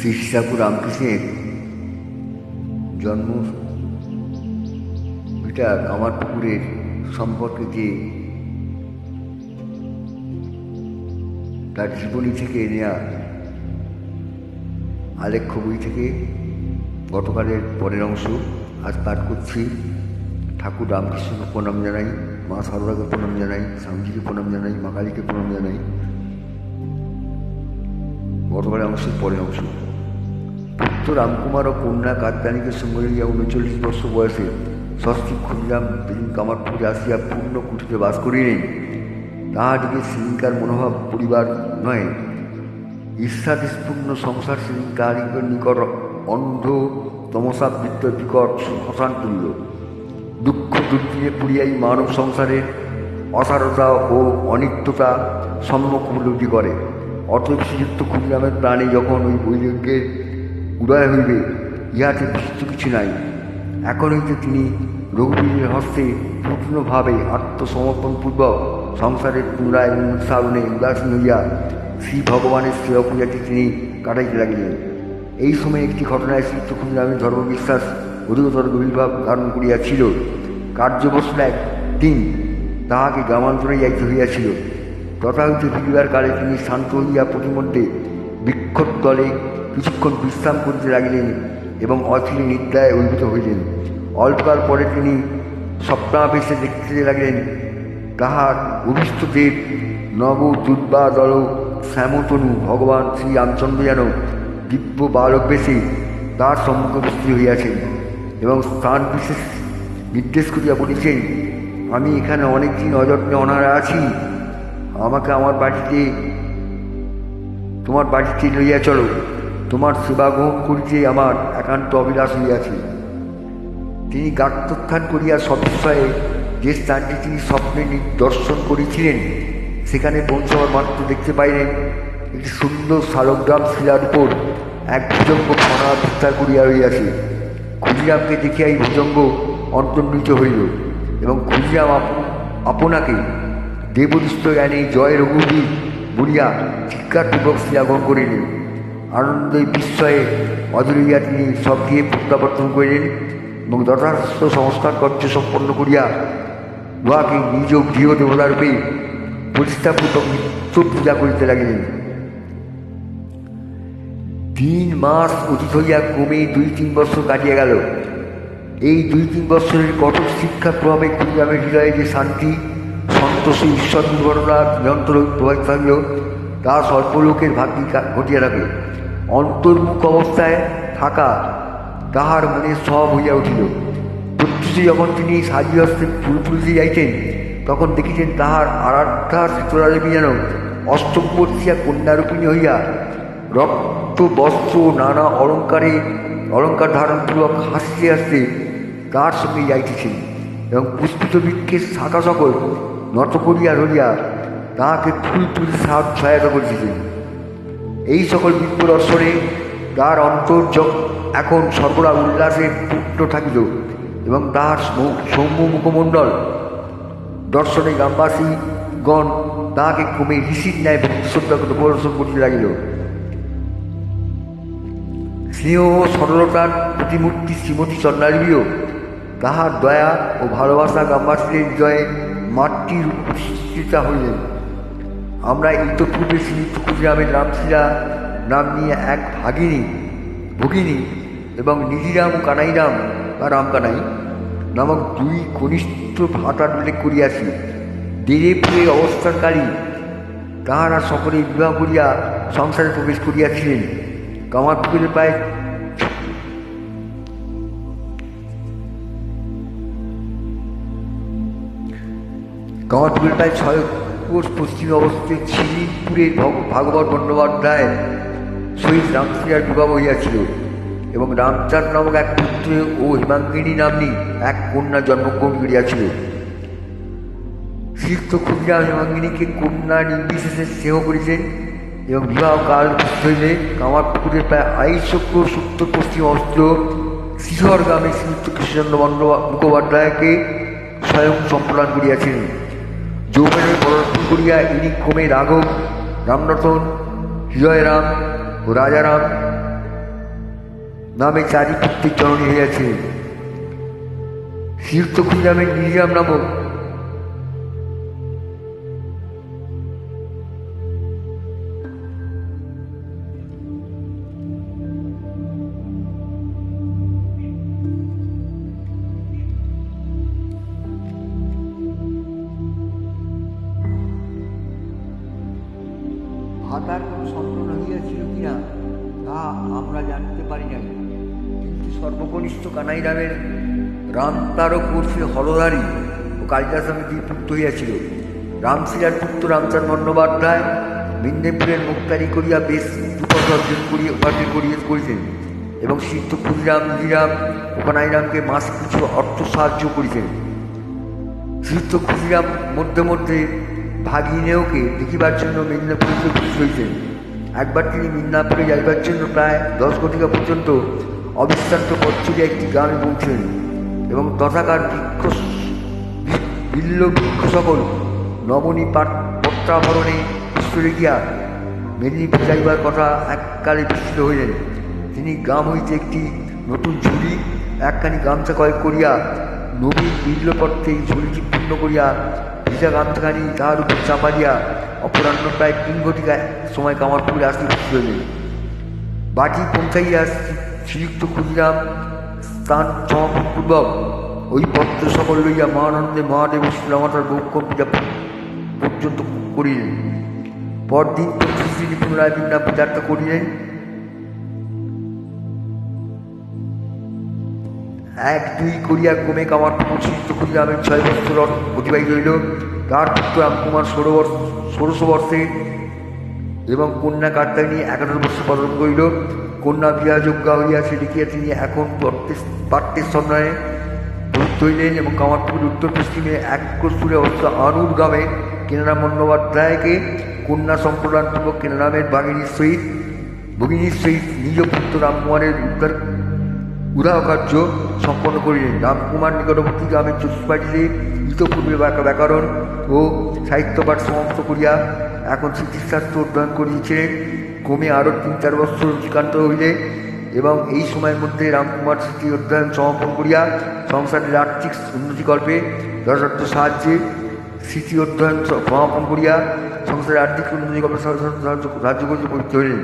শ্রী ঠাকুর রামকৃষ্ণের জন্ম ভিটা কামারপুকুরের সম্পর্কে যে তার জীবনী থেকে নেওয়া আলেখ্য বই থেকে গতকালের পরের অংশ আজ পাঠ করছি। ঠাকুর রামকৃষ্ণকে প্রণাম জানাই, মা সারদাকে প্রণাম জানাই, স্বামীজিকে প্রণাম জানাই, মা কালীকে প্রণাম জানাই। গতকালের অংশের পরের অংশ। রামকুমার ও কন্যা কাত্যায়নীকে সঙ্গে লইয়া উনচল্লিশ বর্ষ বয়সে ষষ্ঠী ক্ষুদিরাম যেদিন কামারপুরে আসিয়া পূর্ণ কুটিতে বাস করিলেন। তাহাটিকে শ্রীঙ্কার মনোভাব পরিবার নয়। ঈর্ষাদিস্পূর্ণ সংসার শ্রেণি নিকট অন্ধ তমসাবৃত্ত বিকট শ্মশান তুল্য। দুঃখ দুর্দিনে পুরিয়াই মানব সংসারের অসারতা ও অনিত্যতা সম্মুখ উপলব্ধি করে। অতএব শ্রীযুক্ত ক্ষুদিরামের প্রাণী যখন ওই বৈরাগ্যের উদয় হইবে ইহাতে বিস্তৃত কিছু নাই। এখন হইতে তিনি রঘুবীরের হস্তে পূর্ণভাবে আত্মসমর্পণপূর্বক সংসারের পুনরায় উৎসারণে উদাসীন হইয়া শ্রী ভগবানের সেবা পূজাটি তিনি কাটাইতে লাগিলেন। এই সময় একটি ঘটনায় শ্রীযুক্ত ক্ষুদিরামের ধর্মবিশ্বাস অধিকতর গভীরভাব ধারণ করিয়াছিল। কার্যবশত একদিন তাহাকে গ্রামান্তরে যাইতে হইয়াছিল। তথা হইতে ফিরিবার কালে তিনি শান্ত হইয়া প্রতিমধ্যে বিক্ষোভ দলে কিছুক্ষণ বিশ্রাম করিতে লাগিলেন এবং অচিরে নিদ্রায় অভিভূত হইলেন। অল্পকাল পরে তিনি স্বপ্নাবেশে দেখতে লাগিলেন, তাহার অভিষ্ট দেব, নব, দুর্বা, দল, শ্যামতনু, ভগবান শ্রী রামচন্দ্র যেন দিব্য বালক বেশে তার সম্মুখে উপস্থিত হইয়াছেন এবং স্থান বিশেষ নির্দেশ করিয়া বলেছেন, আমি এখানে অনেকদিন অযত্নে অনারা আছি। আমাকে আমার বাড়িতে, তোমার বাড়িতে লইয়া চলো। তোমার সেবা গ্রহণ করিতে আমার একান্ত অবিলাস হইয়াছে। তিনি গাত্রোত্থান করিয়া সবিষয়ে যে স্থানটি তিনি স্বপ্নে দর্শন করেছিলেন, সেখানে পৌঁছাবার মাত্র দেখতে পাইলেন, একটি সুন্দর শালগ্রাম শিলার উপর এক ভুজঙ্গ ফনা বিস্তার করিয়া রইয়াছে ক্ষুদিরামকে দেখিয়া এই ভুজঙ্গ অন্তর্নিত হইল এবং ক্ষুদিরাম আপ- আপনাকে দেবদুষ্ট জ্ঞানে জয় রঘুবীর বলিয়া চিৎকারপূর্বক শিলাগ্রহণ করিলেন। আনন্দে বিস্ময়ে অধরিয়া তিনি সব দিয়ে প্রত্যাবর্তন করিলেন এবং যথার্থ সংস্কার কার্য সম্পন্ন করিয়া উহাকে নিজ গৃহ দেবতারূপে প্রতিষ্ঠাপূর্বক নিত্য পূজা করিতে লাগিলেন। তিন মাস অতীত হইয়া ক্রমে দুই তিন বছর কাটিয়া গেল। এই দুই তিন বছরের কঠোর শিক্ষার প্রভাবে ক্ষুদিরামের হৃদয়ে যে শান্তি, সন্তোষ ঈশ্বর নির্ভরতা নিরন্তর প্রভাবিত থাকল, তা সর্বলোকের ভাগ্যে ঘটিয়া রাখে অন্তর্মুখ অবস্থায় থাকা, তাহার মনে সব হইয়া উঠিল। প্রত্যুষে যখন তিনি সাজি হস্তে ফুল তুলিতে যাইতেন, তখন দেখিতেন তাহার আরাধ্যা শীতলা দেবী যেন অষ্টমবর্ষিয়া কন্যারূপিণী হইয়া রক্ত বস্ত্র নানা অলঙ্কারে, অলঙ্কার ধারণপূর্বক হাসতে হাসতে তার সঙ্গে যাইতেছেন এবং পুষ্পিত বৃক্ষের শাখা সকল নত করিয়া ধরিয়া তাহাকে ফুল তুলি সাহায্য সহায়তা করিতেছেন। এই সকল দিব্য দর্শনে তার অন্তর য- এখন সর্বদা উল্লাসে পূর্ণ থাকিল এবং তাহার সৌম্য মুখমণ্ডল দর্শনে গ্রামবাসীগণ তাহাকে ক্রমে ঋষির ন্যায় ভক্তি প্রদর্শন করিতে লাগিল। স্নেহ ও সরলতার প্রতিমূর্তি শ্রীমতী চন্দ্রাদেবীও তাহার দয়া ও ভালোবাসা গ্রামবাসীদের মাতৃর প্রতিষ্ঠিতা হইলেন। আমরা ইতপূর্বে শ্রীযুক্ত ক্ষুদিরামের রামশিলা নাম নিয়ে এক ভাগিনী, ভগিনী এবং ও কানাইরাম বা রামকানাই নামক দুই কনিষ্ঠ ভাতার উল্লেখ করিয়াছি। দেরে পুরে অবস্থানকারী তাহারা সকলে বিবাহ করিয়া সংসারে প্রবেশ করিয়াছিলেন। কামারপুকুরের প্রায় কামারপুকুরের প্রায় ছয় কোষ পশ্চিমে অবস্থিত ছিলিপুরের ভগ- ভাগবত বন্দ্যোপাধ্যায় শহীদ রামশ্রীয়ার বিবাহ হইয়াছিল এবং রামচাঁদ নামক এক পুত্র ও হিমাঙ্গিনী নাম্নী এক কন্যা জন্মগ্রহণ করিয়াছিল। শ্রীযুক্ত ক্ষুদিরাম হেমাঙ্গিনীকে কন্যা নির্বিশেষে স্নেহ করেছেন এবং বিবাহ কাল হইলে কামারপুকুরের প্রায় আড়াইশো ক্রোশ উত্তর পশ্চিম অস্ত্র শিশর গ্রামে শ্রীযুক্ত কৃষ্ণচন্দ্র মুখোপাধ্যায়কে স্বয়ং সম্প্রদান করিয়াছিলেন। যৌবনের পদার্পণ করিয়া ইনি ক্রমে রাঘব রামরতন হৃদয়রাম ও রাজারাম নামে চারি পুত্রের জননী হইয়াছে। শ্রীযুক্ত ক্ষুদিরামের নিজাম নামক ভাতার কোনো সম্পূর্ণ হইয়াছিল কিনা, তা আমরা জানতে পারি নাই। কিন্তু সর্বকনিষ্ঠ কানাই রামের রাম তারক উর্ফে হরধারী ও কালিদাস নামে দুই পুত্র হইয়াছিল। রামশিলার পুত্র রামচাঁদ বন্দ্যোপাধ্যায় মেদিনীপুরের মুক্তারি করিয়া বেশ দুপথ অর্জন করিয়া উপার্জন করিয়া করিতেন এবং সিদ্ধ ক্ষুদিরাম নিরাম ও কানাইরামকে মাস কিছু অর্থ সাহায্য করিতেন। শ্রীযুক্ত ক্ষুদিরাম মধ্যে মধ্যে ভাগিনেওকে দেখিবার জন্য মিদনাপুরে উপস্থিত হইতেন একবার তিনি মিদনাপুরে যাইবার জন্য প্রায় দশ ঘটিকা পর্যন্ত অবিশ্রান্ত পথ একটি গ্রামে পৌঁছলেন এবং তথাকার বৃক্ষ বিল্ল বৃক্ষ সকল নবনী পত্রাভরণে ঈশ্বরে গিয়া মেদিনীপুর যাইবার কথা এককালে বিস্তৃত হইলেন। তিনি গ্রাম হইতে একটি নতুন ঝুড়ি, একখানি গামছা কয়েক করিয়া নবীন বিল্লপত্রে ঝুড়িটি পূর্ণ করিয়া ভিজা গামছাখানি তাহার উপর চাপা দিয়া অপরাহ্ন প্রায় তিন ঘটিকায় সময় কামারপুরে আসতে হইলেন বাটি পৌঁছাইয়া শ্রীযুক্ত ক্ষুদিরাম স্থান সমাপনপূর্বক ওই পত্র সকল লইয়া মহানন্দে মহাদেব শ্রীরামাতার বৌক্ষণ পূজা পর্যন্ত করিলেন। পরদিন পুনরায় বৃন্দাবন যাত্রা করিলেন। এক, দুই করিয়া ক্রমে কামার পৌঁছিত ক্ষুদিরামের ছয় বছর অতিবাহিত হইল। তার পুত্র রামকুমার ষোলো বর্ষ, ষোড়শ বর্ষে এবং কন্যা কার্তায়নী এগারো বছর পালন করিল। কন্যা বিয়াযোগ্যা হইয়াছে দেখিয়া তিনি এখন পার্থের সন্ধানে প্রবৃত্ত হইলেন এবং কামারপুর উত্তর পশ্চিমে এক কস্তুরে অবস্থা আনুর গ্রামে কেনারাম বন্দ্যোপাধ্যায়কে কন্যা সম্প্রদানপূর্বক কেনারামের বাগিনীর সহিত, ভগিনীর সহিত নিজ পুত্র রামকুমারের উদ্ধার উদাহ কার্য সম্পন্ন করিলেন রামকুমার নিকটবর্তী গ্রামের চতুষ্পাটিতে ইতপূর্বে ব্যাক- ব্যাকরণ ও সাহিত্যপাঠ সমাপ্ত করিয়া এখন চিকিৎসাস্ত্র অধ্যয়ন করিয়েছিলেন ক্রমে আরও তিন চার বছর অতিক্রান্ত হইলে এবং এই সময়ের মধ্যে রামকুমার স্মৃতি অধ্যয়ন সমাপন করিয়া সংসারের আর্থিক উন্নতিকল্পে যথার্থ সাহায্যে স্মৃতি অধ্যয়ন সমাপন করিয়া সংসারের আর্থিক উন্নতিকল্পে সাহায্য করিতে প্রবৃত্ত হইলেন